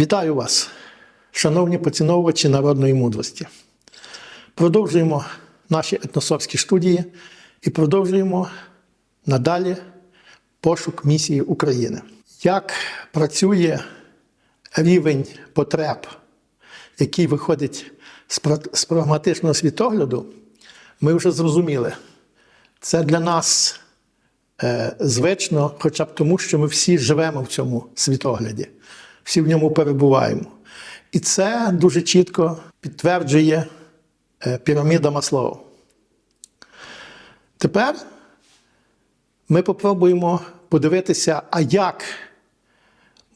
Вітаю вас, шановні поціновувачі народної мудрості. Продовжуємо наші етносовські студії і продовжуємо надалі пошук місії України. Як працює рівень потреб, який виходить з прагматичного світогляду, ми вже зрозуміли. Це для нас е, звично, хоча б тому, що ми всі живемо в цьому світогляді, всі в ньому перебуваємо. І це дуже чітко підтверджує е, піраміда Маслоу. Тепер ми попробуємо подивитися, а як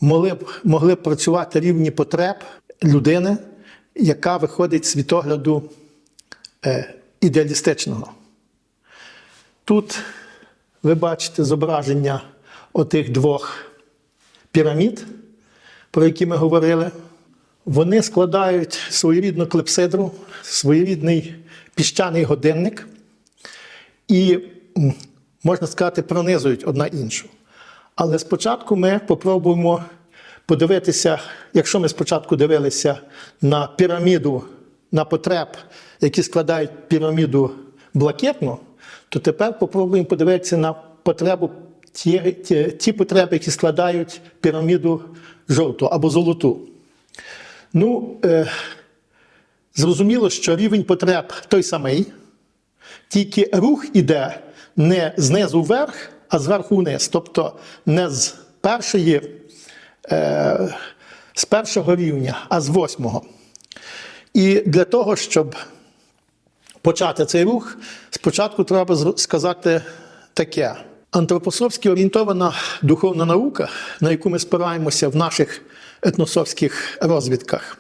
могли б, могли б працювати рівні потреб людини, яка виходить з світогляду е, ідеалістичного. Тут ви бачите зображення отих двох пірамід, про які ми говорили. Вони складають своєрідну клепсидру, своєрідний піщаний годинник і, можна сказати, пронизують одна іншу. Але спочатку ми попробуємо подивитися, якщо ми спочатку дивилися на піраміду, на потреб, які складають піраміду блакитну, то тепер попробуємо подивитися на потребу ті, ті, ті потреби, які складають піраміду жовту або золоту. Ну, е, зрозуміло, що рівень потреб той самий, тільки рух іде не знизу вверх, а зверху вниз. Тобто не з першої, е, з першого рівня, а з восьмого. І для того, щоб почати цей рух, спочатку треба сказати таке. Антропософськи орієнтована духовна наука, на яку ми спираємося в наших етнософських розвідках,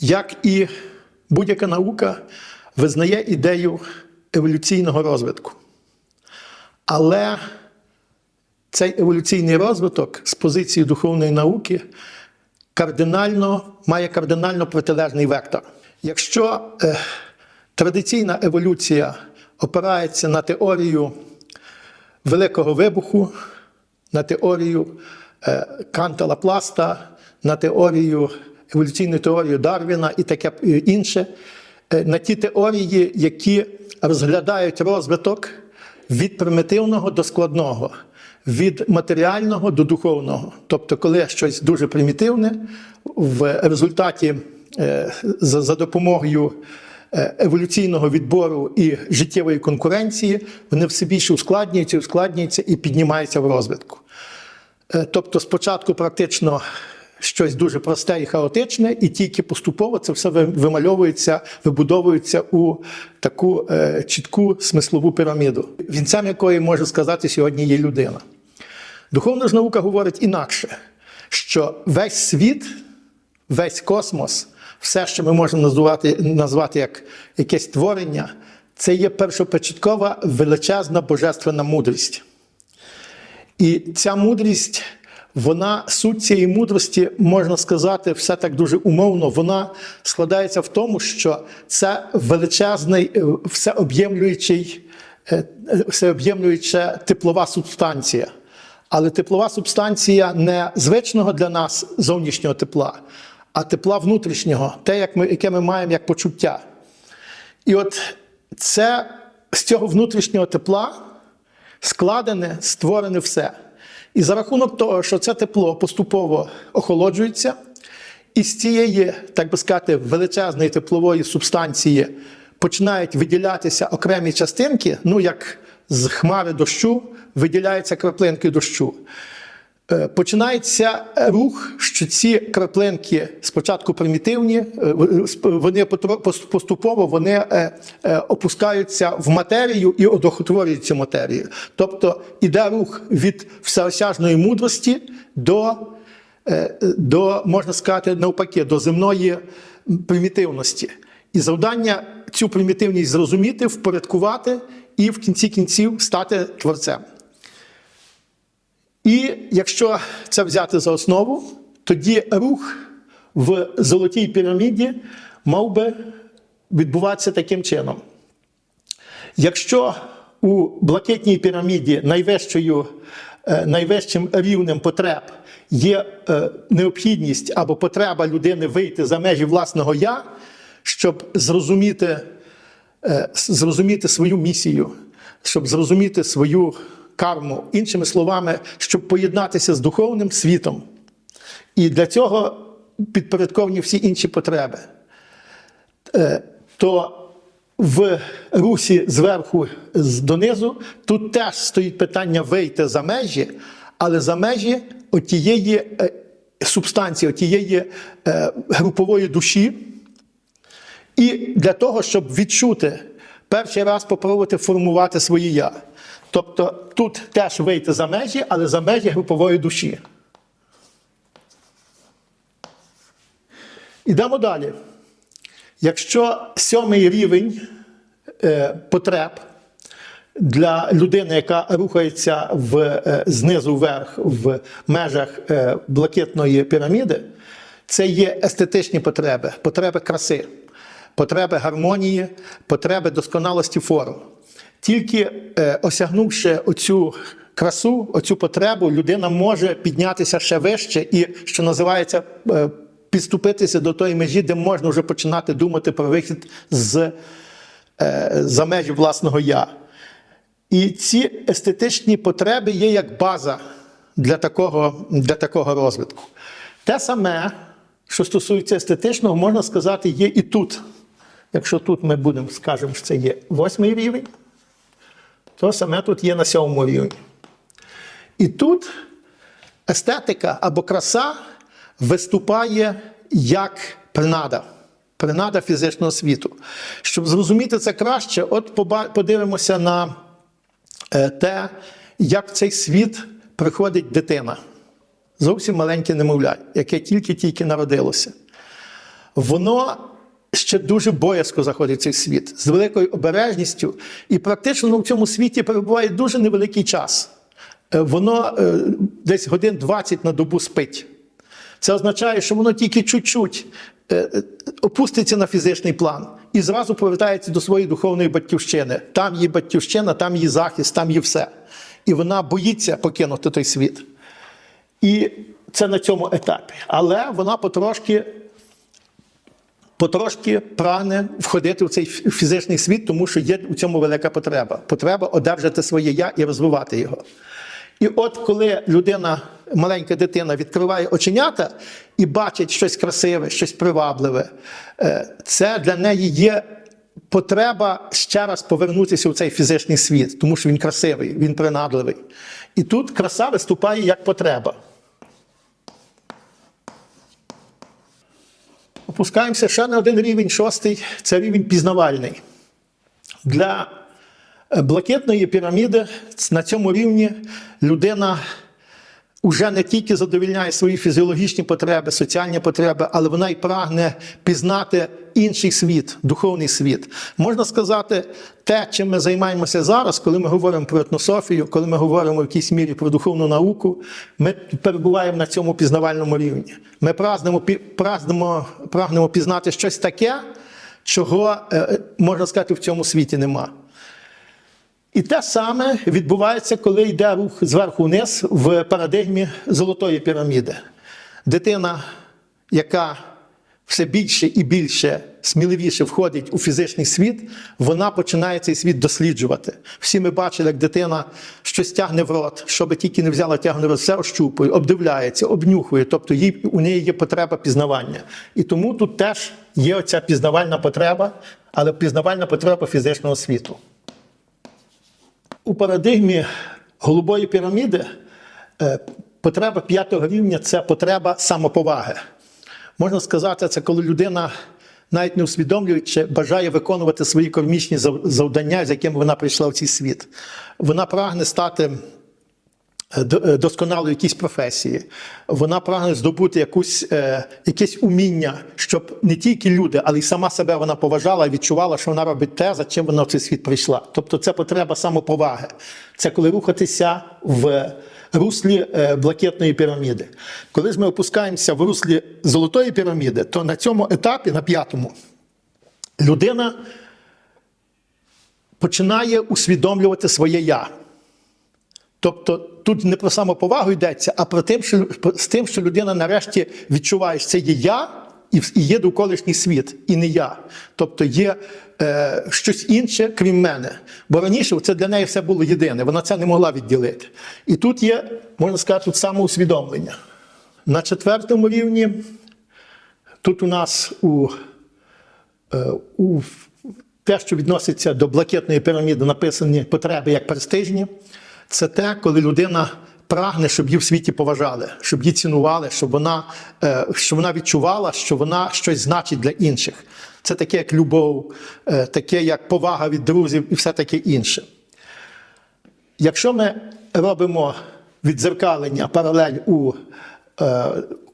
як і будь-яка наука, визнає ідею еволюційного розвитку. Але цей еволюційний розвиток з позиції духовної науки кардинально, має кардинально протилежний вектор. Якщо е, традиційна еволюція опирається на теорію Великого вибуху, на теорію е, Канта Лапласта, на теорію еволюційну теорію Дарвіна і таке е, інше, е, на ті теорії, які розглядають розвиток від примітивного до складного, від матеріального до духовного. Тобто, коли щось дуже примітивне, в результаті за, допомогою еволюційного відбору і життєвої конкуренції, вони все більше ускладнюються, ускладнюються і піднімаються в розвитку. Е, Тобто, спочатку практично щось дуже просте і хаотичне, і тільки поступово це все вимальовується, вибудовується у таку е, чітку смислову піраміду, вінцем якої може сказати сьогодні є людина. Духовна ж наука говорить інакше, що весь світ, весь космос, все, що ми можемо назвати, назвати як якесь творення, це є першопочаткова величезна божественна мудрість. І ця мудрість, вона, суть цієї мудрості, можна сказати, все так дуже умовно, вона складається в тому, що це величезний, е, всеоб'ємлюючий, е, всеоб'ємлююча теплова субстанція. Але теплова субстанція не звичного для нас зовнішнього тепла, а тепла внутрішнього, те, як ми, яке ми маємо як почуття. І от це з цього внутрішнього тепла складене, створене все. І за рахунок того, що це тепло поступово охолоджується, і з цієї, так би сказати, величезної теплової субстанції починають виділятися окремі частинки, ну як з хмари дощу виділяються краплинки дощу. Е, Починається рух, що ці краплинки спочатку примітивні, е, вони поступово вони е, е, опускаються в матерію і одохотворюють цю матерію. Тобто іде рух від всеосяжної мудрості до, е, до, можна сказати, навпаки, до земної примітивності. І завдання цю примітивність зрозуміти, впорядкувати і в кінці кінців стати творцем. І якщо це взяти за основу, тоді рух в золотій піраміді мав би відбуватися таким чином. Якщо у блакитній піраміді найвищою, е, найвищим рівнем потреб є е, необхідність або потреба людини вийти за межі власного я, щоб зрозуміти, е, зрозуміти свою місію, щоб зрозуміти свою карму, іншими словами, щоб поєднатися з духовним світом. І для цього підпорядковані всі інші потреби. Е, То в русі зверху донизу тут теж стоїть питання вийти за межі, але за межі отієї е, субстанції, отієї е, групової душі. І для того, щоб відчути, перший раз попробувати формувати своє я. Тобто тут теж вийти за межі, але за межі групової душі. Ідемо далі. Якщо сьомий рівень е, потреб для людини, яка рухається в, е, знизу вверх в межах е, блакитної піраміди, це є естетичні потреби, потреби краси, потреби гармонії, потреби досконалості форм. Тільки е, осягнувши оцю красу, оцю потребу, людина може піднятися ще вище і, що називається, е, підступитися до тої межі, де можна вже починати думати про вихід з е, за межі власного я. І ці естетичні потреби є як база для такого, для такого розвитку. Те саме, що стосується естетичного, можна сказати, є і тут. Якщо тут ми будемо, скажемо, що це є восьмий рівень, то саме тут є на сьомому рівні. І тут естетика або краса виступає як принада, принада фізичного світу. Щоб зрозуміти це краще, от подивимося на е, те, як в цей світ приходить дитина. Зовсім маленьке немовля, яке тільки-тільки народилося. Воно ще дуже боязко заходить в цей світ з великою обережністю, і практично ну, в цьому світі перебуває дуже невеликий час. Е, Воно е, десь годин 20 на добу спить. Це означає, що воно тільки чуть-чуть е, опуститься на фізичний план і зразу повертається до своєї духовної батьківщини. Там її батьківщина, там її захист, там її все. І вона боїться покинути той світ. І це на цьому етапі. Але вона потрошки, потрошки прагне входити в цей фізичний світ, тому що є у цьому велика потреба. Потреба одержати своє я і розвивати його. І от коли людина, маленька дитина, відкриває оченята і бачить щось красиве, щось привабливе, е, це для неї є потреба ще раз повернутися у цей фізичний світ, тому що він красивий, він принадливий. І тут краса виступає як потреба. Опускаємося ще на один рівень, шостий це рівень пізнавальний. Для блакитної піраміди на цьому рівні людина вже не тільки задовільняє свої фізіологічні потреби, соціальні потреби, але вона й прагне пізнати інший світ, духовний світ. Можна сказати, те, чим ми займаємося зараз, коли ми говоримо про етнософію, коли ми говоримо в якійсь мірі про духовну науку, ми перебуваємо на цьому пізнавальному рівні. Ми прагнемо, пі- прагнемо, пізнати щось таке, чого, е, можна сказати, в цьому світі нема. І те саме відбувається, коли йде рух зверху вниз в парадигмі золотої піраміди. Дитина, яка все більше і більше сміливіше входить у фізичний світ, вона починає цей світ досліджувати. Всі ми бачили, як дитина щось тягне в рот, що тільки не взяла тягне в рот, все ощупує, обдивляється, обнюхує. Тобто їй, у неї є потреба пізнавання. І тому тут теж є оця пізнавальна потреба, але пізнавальна потреба фізичного світу. У парадигмі голубої піраміди е, потреба п'ятого рівня це потреба самоповаги. Можна сказати, це коли людина, навіть не усвідомлюючи, бажає виконувати свої кармічні завдання, з якими вона прийшла в цей світ. Вона прагне стати е, е, досконалою в якійсь професії. Вона прагне здобути якусь, е, якесь уміння, щоб не тільки люди, але й сама себе вона поважала і відчувала, що вона робить те, за чим вона в цей світ прийшла. Тобто це потреба самоповаги. Це коли рухатися в руслі блакитної піраміди. Коли ж ми опускаємося в руслі золотої піраміди, то на цьому етапі, на п'ятому, людина починає усвідомлювати своє я. Тобто тут не про самоповагу йдеться, а про тим, що з тим, що людина нарешті відчуває, що це є я і є довколишній світ, і не я. Тобто є е, щось інше, крім мене. Бо раніше це для неї все було єдине, вона це не могла відділити. І тут є, можна сказати, тут самоусвідомлення. На четвертому рівні тут у нас у Е, у те, що відноситься до блакитної піраміди, написані потреби як престижні, це те, коли людина прагне, щоб її в світі поважали, щоб її цінували, щоб вона, е, щоб вона відчувала, що вона щось значить для інших. Це таке, як любов, е, таке, як повага від друзів і все таке інше. Якщо ми робимо віддзеркалення, паралель у, е,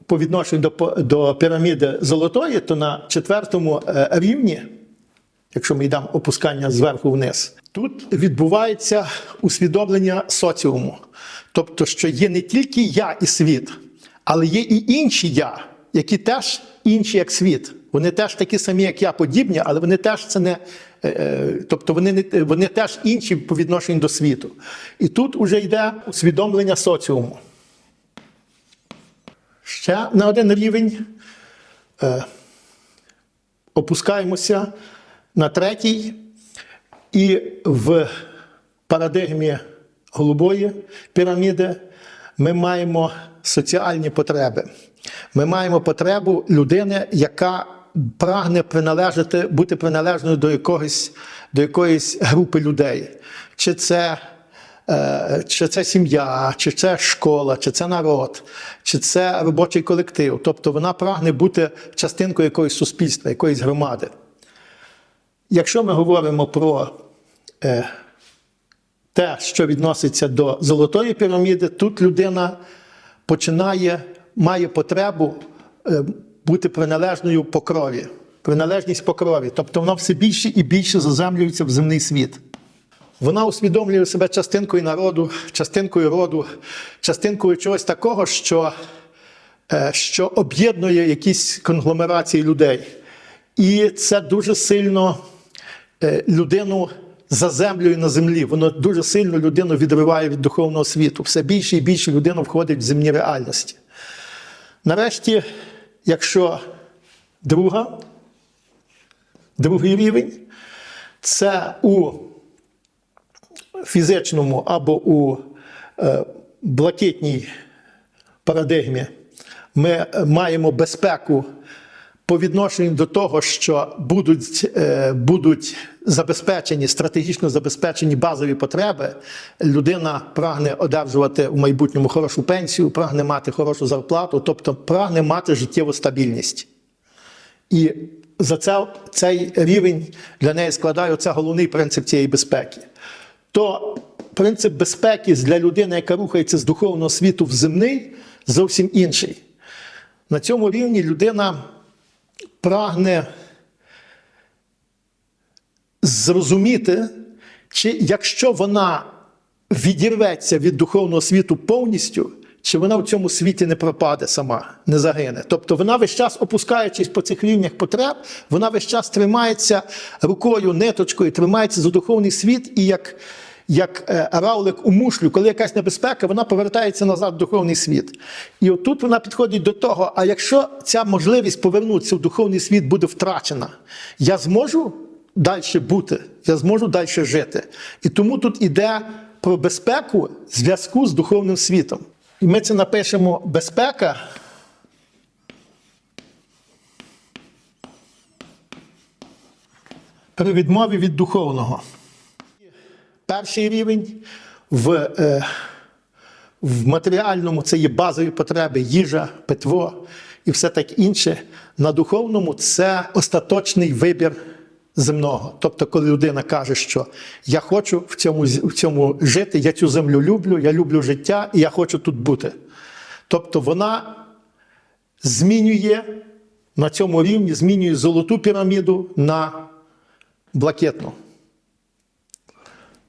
по відношенню до, до піраміди золотої, то на четвертому рівні, якщо ми йдемо опускання зверху вниз, тут відбувається усвідомлення соціуму. Тобто, що є не тільки я і світ, але є і інші я, які теж інші як світ. Вони теж такі самі, як я, подібні, але вони теж це не. е, е, Тобто вони, не, вони теж інші по відношенню до світу. І тут уже йде усвідомлення соціуму. Ще на один рівень е, опускаємося на третій, і в парадигмі голубої піраміди ми маємо соціальні потреби. Ми маємо потребу людини, яка прагне приналежати, бути приналежною до якогось, до якоїсь групи людей. Чи це Е, чи це сім'я, чи це школа, чи це народ, чи це робочий колектив. Тобто вона прагне бути частинкою якогось суспільства, якоїсь громади. Якщо ми говоримо про е, те, що відноситься до золотої піраміди, тут людина починає, має потребу е, бути приналежною по крові, приналежність по крові. Тобто вона все більше і більше заземлюється в земний світ. Вона усвідомлює себе частинкою народу, частинкою роду, частинкою чогось такого, що, е, що об'єднує якісь конгломерації людей. І це дуже сильно е, людину заземлює на землі. Воно дуже сильно людину відриває від духовного світу. Все більше і більше людина входить в земні реальності. Нарешті, якщо друга, другий рівень, це у фізичному або у е, блакитній парадигмі ми маємо безпеку по відношенню до того, що будуть, е, будуть забезпечені, стратегічно забезпечені базові потреби, людина прагне одержувати в майбутньому хорошу пенсію, прагне мати хорошу зарплату, тобто прагне мати життєву стабільність. І за це цей рівень для неї складає це головний принцип цієї безпеки. То принцип безпеки для людини, яка рухається з духовного світу в земний, зовсім інший. На цьому рівні людина прагне зрозуміти, чи якщо вона відірветься від духовного світу повністю, чи вона в цьому світі не пропаде сама, не загине. Тобто вона весь час, опускаючись по цих рівнях потреб, вона весь час тримається рукою, ниточкою, тримається за духовний світ, і як, як е, равлик у мушлю, коли якась небезпека, вона повертається назад в духовний світ. І отут вона підходить до того: а якщо ця можливість повернутися в духовний світ буде втрачена, я зможу далі бути, я зможу далі жити. І тому тут іде про безпеку зв'язку з духовним світом. І ми це напишемо безпека. При відмові від духовного. Перший рівень в, е, в матеріальному це є базові потреби, їжа, питво і все так інше. На духовному це остаточний вибір земного. Тобто, коли людина каже, що я хочу в цьому, в цьому жити, я цю землю люблю, я люблю життя і я хочу тут бути. Тобто вона змінює на цьому рівні, змінює золоту піраміду на блакитну.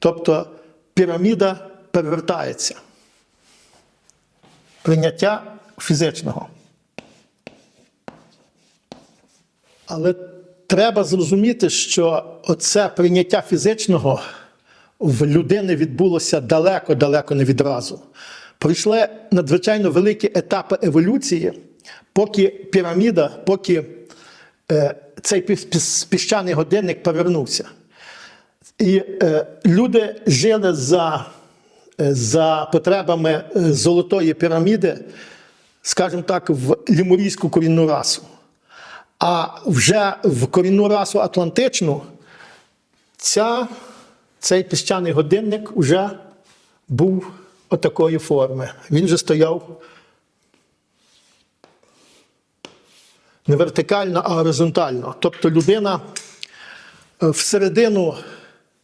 Тобто піраміда перевертається. Прийняття фізичного. Але треба зрозуміти, що оце прийняття фізичного, в людини відбулося далеко-далеко не відразу. Пройшли надзвичайно великі етапи еволюції, поки піраміда, поки е, цей піщаний годинник повернувся. І е, люди жили за, е, за потребами е, золотої піраміди, скажімо так, в лімурійську корінну расу. А вже в корінну расу Атлантичну ця, цей піщаний годинник вже був отакої форми. Він же стояв не вертикально, а горизонтально. Тобто людина е, всередину,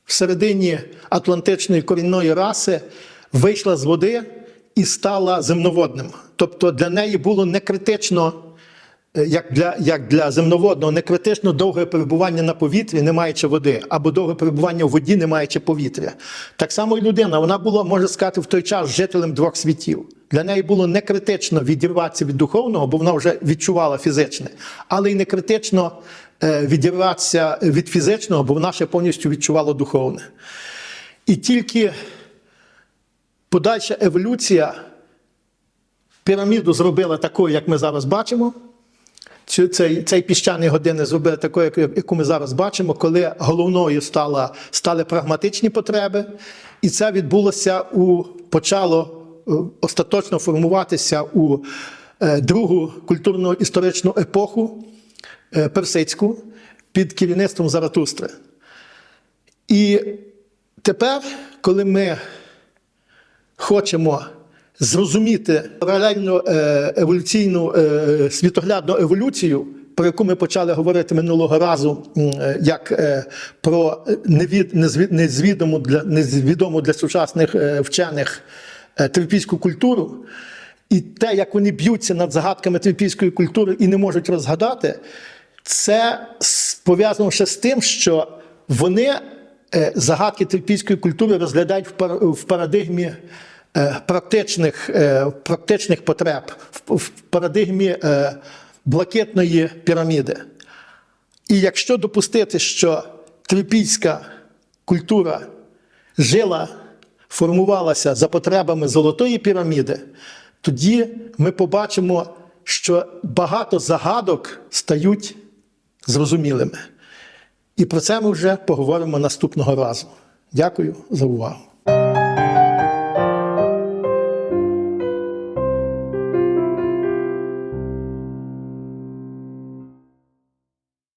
всередині атлантичної корінної раси вийшла з води і стала земноводним. Тобто для неї було не критично, е, як для, як для земноводного, не критично довге перебування на повітрі, не маючи води, або довге перебування в воді, не маючи повітря. Так само і людина, вона була, можна сказати, в той час жителем двох світів. Для неї було не критично відірватися від духовного, бо вона вже відчувала фізичне, але й не критично відірватися від фізичного, бо вона ще повністю відчувала духовне. І тільки подальша еволюція піраміду зробила такою, як ми зараз бачимо. Цей, цей піщаний годинник зробили такою, яку- ми зараз бачимо, коли головною стала, стали прагматичні потреби, і це відбулося у почало е, остаточно формуватися у е, другу культурно-історичну епоху е, персидську під керівництвом Заратустри. І тепер, коли ми хочемо зрозуміти паралельно е, еволюційну е, світоглядну еволюцію, про яку ми почали говорити минулого разу, е, як е, про незвідому для, незвідому для сучасних е, вчених е, трипільську культуру, і те, як вони б'ються над загадками трипільської культури і не можуть розгадати, це пов'язано ще з тим, що вони е, загадки трипільської культури розглядають в пар- в парадигмі е, практичних, е, практичних потреб, в- парадигмі блакитної піраміди. І якщо допустити, що трипільська культура жила, формувалася за потребами золотої піраміди, тоді ми побачимо, що багато загадок стають зрозумілими. І про це ми вже поговоримо наступного разу. Дякую за увагу.